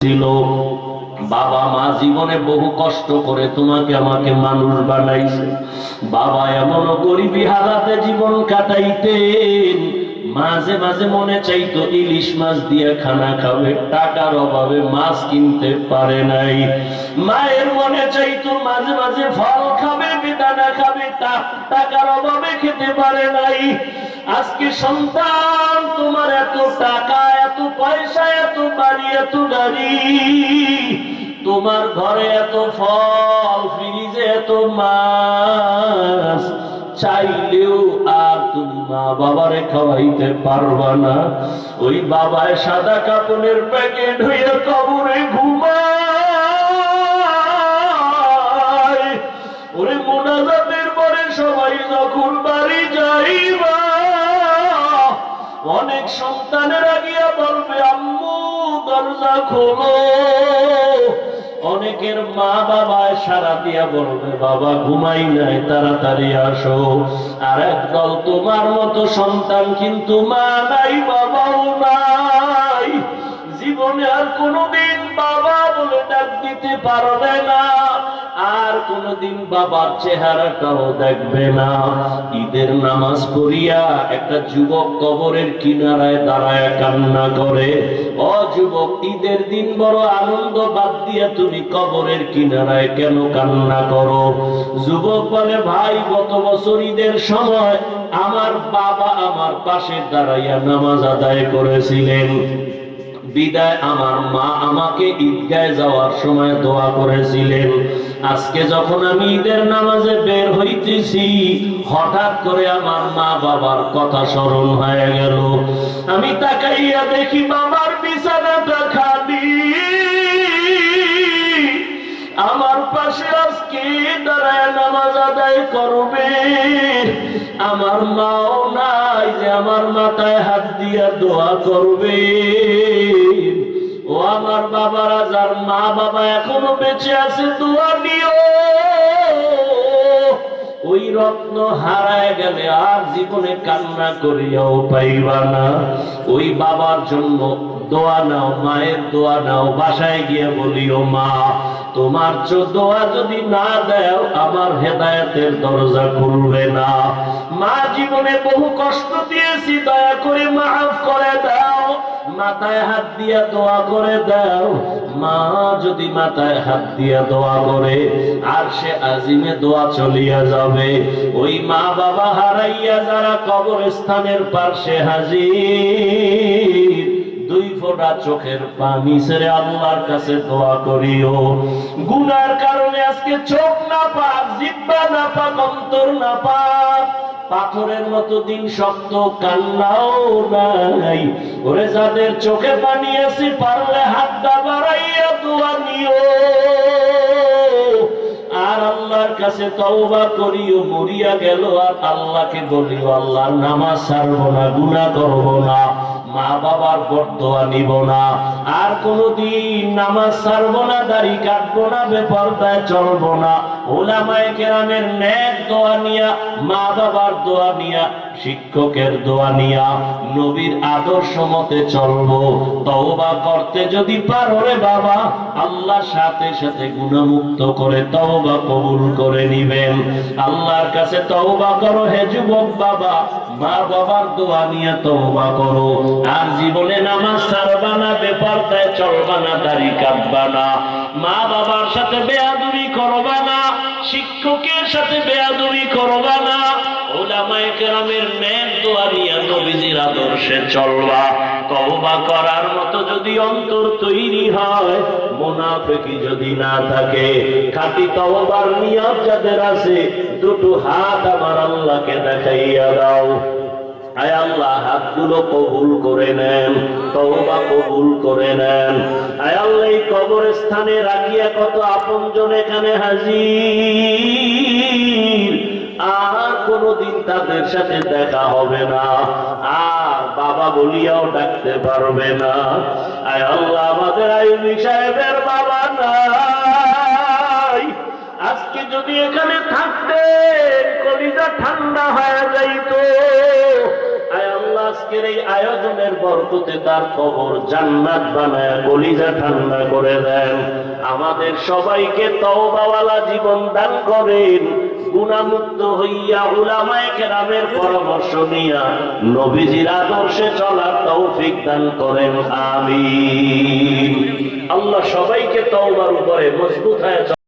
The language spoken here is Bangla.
ছিল, বাবা, মা জীবনে বহু কষ্ট করে তোমাকে আমাকে মানুষ বানাইছে। বাবা এমন গরিবি হারাতে জীবন কাটাইতেন। মাঝে মাঝে মনে চাইতো, ইলিশ মাছ দিয়ে খানা খাবে, টাকার অভাবে মাছ কিনতে পারে নাই। মায়ের মনে চাইতো, মাঝে মাঝে ফল খাবে খাবে টাকার অভাবে খেতে পারে নাই। আজকে সন্তান, তোমার এত টাকা, এত পয়সা, এত বাড়ি, এত গাড়ি। তোমার ঘরে এত ফল ফ্রিজে এত মাছ। চাইলেও আর তুমি মা বাবারে খাওয়াইতে পারবা না। ওই বাবায় সাদা কাপড়ের প্যাকেট হইয়া কবরে ঘুমায়। মোনাজাতের পরে সবাই যখন বাড়ি যাইবা, অনেক সন্তানেরা গিয়া বলবে, আম্মু, দরজা খোলো। অনেকের মা বাবা সারা দিয়া বলবে, বাবা, ঘুমাই নাই, তাড়াতাড়ি আসো। আর একদল, তোমার মতো সন্তান কিন্তু মা নাই, বাবাও নাই। জীবনে আর কোনোদিন বাবা বলে ডাক দিতে পারবে না। আর কোনোদিন বাবার চেহারাটাও দেখবে না। ঈদের নামাজ পড়িয়া একটা যুবক কবরের কিনারায় দাঁড়ায় কান্না করে ও যুবক, ঈদের দিন বড় আনন্দ বাদ দিয়া তুমি কবরের কিনারায় কেন কান্না করো? যুবক বলে, ভাই, গত বছর ঈদের সময় আমার বাবা আমার পাশে দাঁড়াইয়া নামাজ আদায় করেছিলেন। বিদায় আমার মা আমাকে ঈদগায় যাওয়ার সময় দোয়া করেছিলেন। আজকে যখন আমি ঈদের নামাজে বের হইতেছি, হঠাৎ করে আমার মা বাবার কথা স্মরণ হয়ে গেল। আমি তাকাইয়া দেখি বাবার বিছানাটা খালি। আমার পাশে আজকে দাঁড়ায় নামাজ আদায় করবে। আমার মাও নাই যে আমার মাথায় হাত দিয়া দোয়া করবে। ও আমার বাবারা যার মা বাবা এখনও বেঁচে আছে, দোয়া দিও ওই রত্ন হারায় গেলে আর জীবনে কান্না করিয়াও পাইবা না। ওই বাবার জন্য দোয়া নাও, মায়ের দোয়া নাও, বাসায় গিয়ে বলিও, মা, তোমার দোয়া যদি না দেও, আমার হেদায়তের দরজা খুলবে না। মা, জীবনে বহু কষ্ট দিয়েছি, দয়া করে মাফ করে দাও। মাথায় হাত দিয়া দোয়া করে দাও। মা যদি মাথায় হাত দিয়া দোয়া করে, আর সে আজিমে দোয়া চলিয়া যাবে। ওই মা বাবা হারাইয়া যারা কবরস্থানের পার্শ্বে হাজির, দুই ফোঁটা চোখের পানি ছেড়ে আল্লাহর কাছে দোয়া করিও। গুনার কারণে আজকে চোখ না পাক, জিব্বা না পাক, অন্তর না পাক পাথরের মতো দিন শক্ত, কান্নাও নাই। ওরে যাদের চোখে পানি আছে, পারলে হাতটা বাড়াইয়া দোয়া নিও। আর আল্লাহর কাছে তওবা করিও, মরিয়া গেল আর আল্লাহকে বলিও, আল্লাহর নামাজ ছাড়বো না, গুনাহ করব না। মা বাবার বরদোয়া নিব না। আর কোনদিন নামাজ ছাড়বো না, দাড়ি কাটবো না, বেপরদায় চলবো না। ওলামায়ে কেরামের ন্যাক দোয়া নিয়া মা বাবার দোয়া নিয়া, শিক্ষকের দোয়া নিয়া নবীর আদর্শ মতে চলবো। তওবা করতে যদি পারো রে বাবা আল্লাহ সাথে সাথে গুণমুক্ত করে তওবা কবুল করে নিবেন। আল্লাহর কাছে তওবা করো, হে যুবক বাবা মা বাবার দোয়া নিয়ে তওবা করো। আর জীবনে নামাজ ছাড়বা না, বেপরদায় চলবা না, দাড়ি কাটবা না। মা বাবার সাথে বেয়াদুরি করবা না, শিক্ষকের সাথে বেয়াদুরি করবা না। ওলামায়ে কেরামের ন্যাক দোয়া নিয়ে নবীজির আদর্শে চলবা। তওবা করার মতো যদি অন্তর তৈরি হয়, মুনাফিকি যদি না থাকে, খাঁটি তওবার নিয়ত যাদের আছে, দুটো হাত আমার আল্লাহকে দেখাইয়া দাও। আয় আল্লাহ, হাতগুলো কবুল করে নেন কবুল করে নেন। আয় আল্লাহ, এই রাখিয়া কত এখানে হাজির। আর কোনদিন তাদের সাথে দেখা হবে না। আর বাবা বলিয়াও ডাকতে পারবে না। আয় আল্লাহ, আমাদের আইবি সাহেবের বাবা নাই। আজকে যদি এখানে থাকতেন, কলিজা ঠান্ডা হয়ে যাইতো। আজকের এই আয়োজনের বরকতে তার কবর জান্নাত বানায় গলিজা ঠান্ডা করে দেন। আমাদের সবাইকে তওবাওয়ালা জীবন দান করেন। গুণামুক্ত হইয়া উলামায়ে কেরামের পরামর্শ নিয়া নবীজির আদর্শে চলার তৌফিক দান করেন। আমিন। আল্লাহ সবাইকে তওবার উপরে মজবুত হয়ে